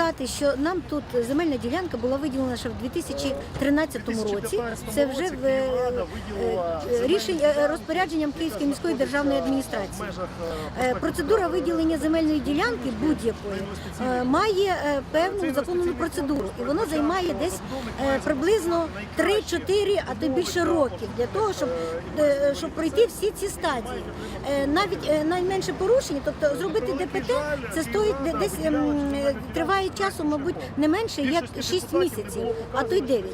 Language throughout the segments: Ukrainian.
сказати, що нам тут земельна ділянка була виділена ще в 2013 році. Це вже в е, е, рішень е, розпорядженням Київської міської державної адміністрації. Процедура виділення земельної ділянки будь-якої має певну законну процедуру, і воно займає десь приблизно 3-4, а то більше років для того, щоб, щоб пройти всі ці стадії. Навіть найменше порушення, тобто зробити ДПТ, це стоїть десь ем, е, триває часу, мабуть, не менше як 6 місяців, а то й 9.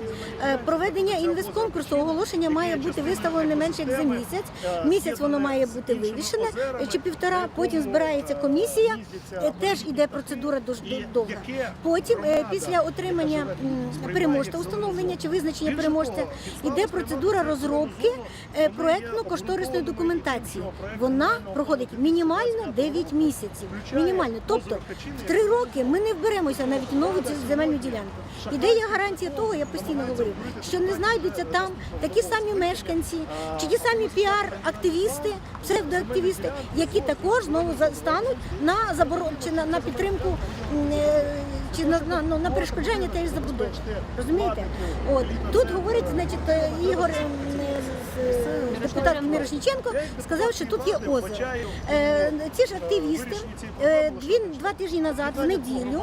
Е, Проведення інвестконкурсу оголошення має бути виставлено не менше як за місяць. Місяць воно має бути вивішене е, чи півтора. Потім збирається комісія, е, теж іде процедура дуже довга. Потім, е, після отримання переможця, установлення чи визначення переможця, іде процедура розробки е, проектно-кошторисної документації. Вона проходить мінімально 9 місяців. Мінімально, тобто в 3 роки ми не вберемося навіть нову земельну ділянку. Ідея гарантія того, я постійно говорю, що не знайдуться там такі самі мешканці, чи ті самі піар-активісти, псевдоактивісти, які також знову за- стануть на заборон чи на, на підтримку е, чи на, на, ну, на перешкоджання тієї забудови. Розумієте? От тут говорить, значить, е, Ігор. е, Депутат Мірошніченко сказав, що тут є озеро. Ці ж активісти е, дві, два тижні назад, в неділю,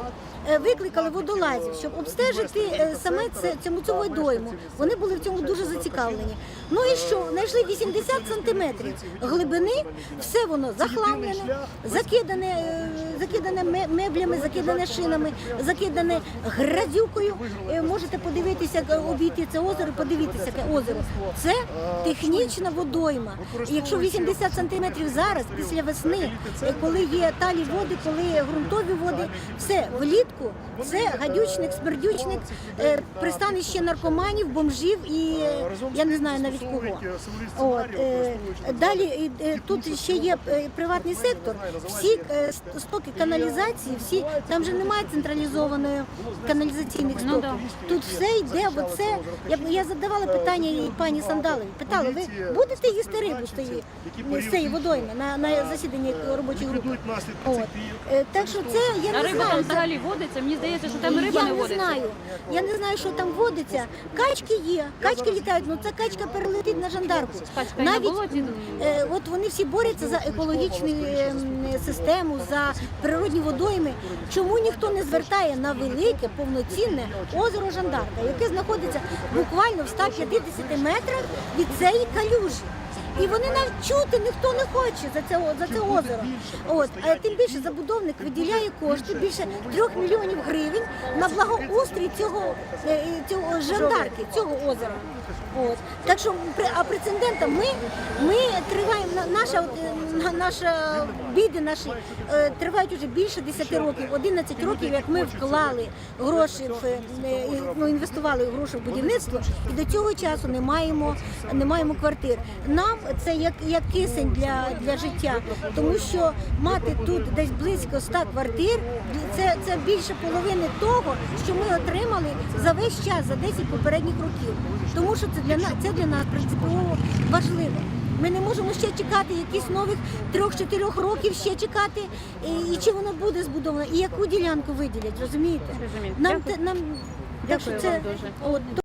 викликали водолазів, щоб обстежити е, саме це, цьому цю водойму. Вони були в цьому дуже зацікавлені. Ну і що? Знайшли 80 сантиметрів глибини, все воно захламлене, закидане, е, закидане ме- меблями, закидане шинами, закидане грязюкою. Е, Можете подивитися, е, обійти це озеро, подивитися яке озеро. Це технічна водойма. Якщо 80 сантиметрів зараз, після весни, е, коли є талі води, коли є ґрунтові води, все влітку це гадючник, смердючник, е, пристанище наркоманів, бомжів і е, я не знаю навіть кого. От, е, далі е, тут ще є е, приватний сектор. Всі е, стоки каналізації, всі там же немає централізованої каналізаційних Ну, стоків. да. Тут все йде. Оце я я задавала питання і пані Сандалові. Питала, ви будете їсти рибу з з цієї водойми на, на засіданні робочої групи? От. Е, Так що це я не риба там знаю. Водиться? Мені здається, що там риба я не не водиться. знаю. Я не знаю, що там водиться. Качки є, качки літають. Ну ця качка перелетить на жандарку. качкою на болоті? е, от вони всі борються за екологічну е, м, систему, за природні водойми. Чому ніхто не звертає на велике повноцінне озеро Жандарка, яке знаходиться буквально в 150 метрах від цієї калюжі? І вони навіть чути ніхто не хоче за це за це озеро. От а тим більше забудовник виділяє кошти більше трьох мільйонів гривень на благоустрій цього, е, цього жандарки, цього озера. От. Так що а прецедентом ми, ми триваємо на- наша е, на- наша біди наші е, тривають уже більше 10 років, 11 років, як ми вклали гроші в е, ну, інвестували гроші в будівництво, і до цього часу не маємо не маємо квартир. Нам це як, як кисень для, для життя, тому що мати тут десь близько 100 квартир, це, це більше половини того, що ми отримали за весь час, за 10 попередніх років. Тому що це для нас це для нас принципово важливо. Ми не можемо ще чекати якісь нових трьох-чотирьох років ще чекати, і, і чи воно буде збудовано, і яку ділянку виділять, розумієте? Нам Дякую. нам Дякую це вам дуже. от